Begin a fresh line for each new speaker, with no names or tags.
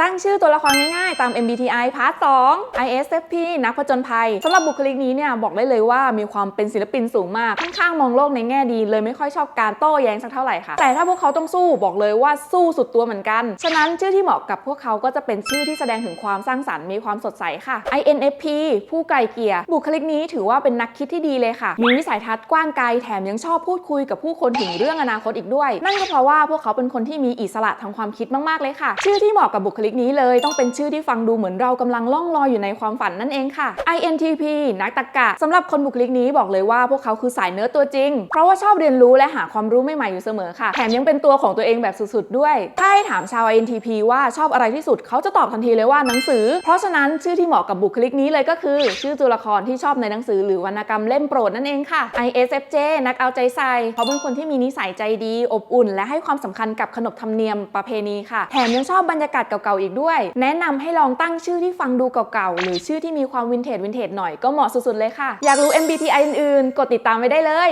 ตั้งชื่อตัวละครง่ายๆ ตาม MBTI พาร์ท 2 ISFP นักผจญภัยสำหรับบุคลิกนี้เนี่ยบอกได้เลยว่ามีความเป็นศิลปินสูงมาก ค่อนข้างมองโลกในแง่ดี เลยไม่ค่อยชอบการโต้แย้งสักเท่าไหร่ค่ะ แต่ถ้าพวกเขาต้องสู้บอกเลยว่าสู้สุดตัวเหมือนกัน ฉะนั้นชื่อที่เหมาะกับพวกเขาก็จะเป็นชื่อที่แสดงถึงความสร้างสรรค์มีความสดใสค่ะ INFP ผู้ไกลเกลี่ยบุคลิกนี้ถือว่าเป็นนักคิดที่ดีเลยค่ะ มีวิสัยทัศน์กว้างไกลแถมยังชอบพูดคุยกับผู้คนถึงเรื่องอนาคตอีกด้วย นั่นก็เพราะว่าพวกเขาเป็นคนที่มีอิสระทางความคิดมากๆเลยค่ะ ชื่อที่เหมาะกับบุคลิกนี้เลยต้องเป็นชื่อที่ฟังดูเหมือนเรากำลังล่องลอยอยู่ในความฝันนั่นเองค่ะ INTP นักตรรกะสำหรับคนบุคลิกนี้บอกเลยว่าพวกเขาคือสายเนื้อตัวจริง เพราะว่าชอบเรียนรู้และหาความรู้ใหม่ๆอยู่เสมอค่ะ แถมยังเป็นตัวของตัวเองแบบสุดๆ ด้วย ถ้าให้ถามชาว INTP ว่าชอบอะไรที่สุด เขาจะตอบทันทีเลยว่าหนังสือ เพราะฉะนั้นชื่อที่เหมาะกับบุคลิกนี้เลยก็คือ ชื่อตัวละครที่ชอบในหนังสือหรือวรรณกรรมเล่มโปรดนั่นเองค่ะ ISFJ นักเอาใจใส่เขาเป็นคนที่มีนิสัยใจดี อบอุ่น และให้ความสำคัญกับขนบธรรมเนียมประเพณีค่ะ แถมยังชอบบรรยากาศเก่าอีกด้วย แนะนำให้ลองตั้งชื่อที่ฟังดูเก่าๆ หรือชื่อที่มีความวินเทจวินเทจหน่อยก็เหมาะสุดๆเลยค่ะ อยากรู้ MBTI อื่นๆ กดติดตามไว้ได้เลย